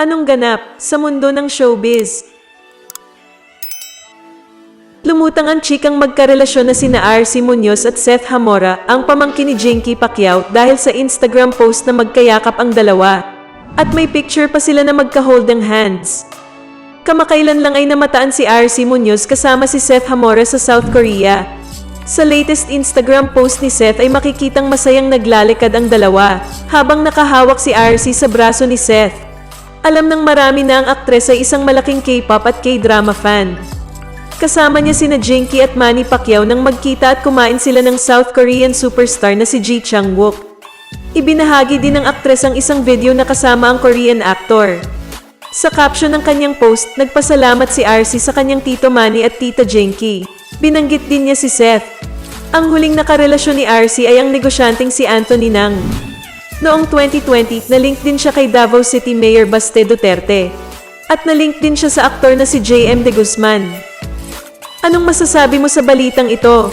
Anong ganap sa mundo ng showbiz? Lumutang ang chikang magkarelasyon na sina RC Munoz at Seth Hamora, ang pamangkin ni Jinky Pacquiao dahil sa Instagram post na magkayakap ang dalawa. At may picture pa sila na magka-hold ng hands. Kamakailan lang ay namataan si RC Munoz kasama si Seth Hamora sa South Korea. Sa latest Instagram post ni Seth ay makikitang masayang naglalikad ang dalawa, habang nakahawak si RC sa braso ni Seth. Alam ng marami na ang aktres ay isang malaking K-pop at K-drama fan. Kasama niya sina Jinky at Manny Pacquiao nang magkita at kumain sila ng South Korean superstar na si Ji Chang-wook. Ibinahagi din ng aktres ang isang video na kasama ang Korean actor. Sa caption ng kanyang post, nagpasalamat si RC sa kanyang tito Manny at tita Jinky. Binanggit din niya si Seth. Ang huling nakarelasyon ni RC ay ang negosyanteng si Anthony Nang. Noong 2020, nalink din siya kay Davao City Mayor Baste Duterte. At nalink din siya sa aktor na si JM De Guzman. Anong masasabi mo sa balitang ito?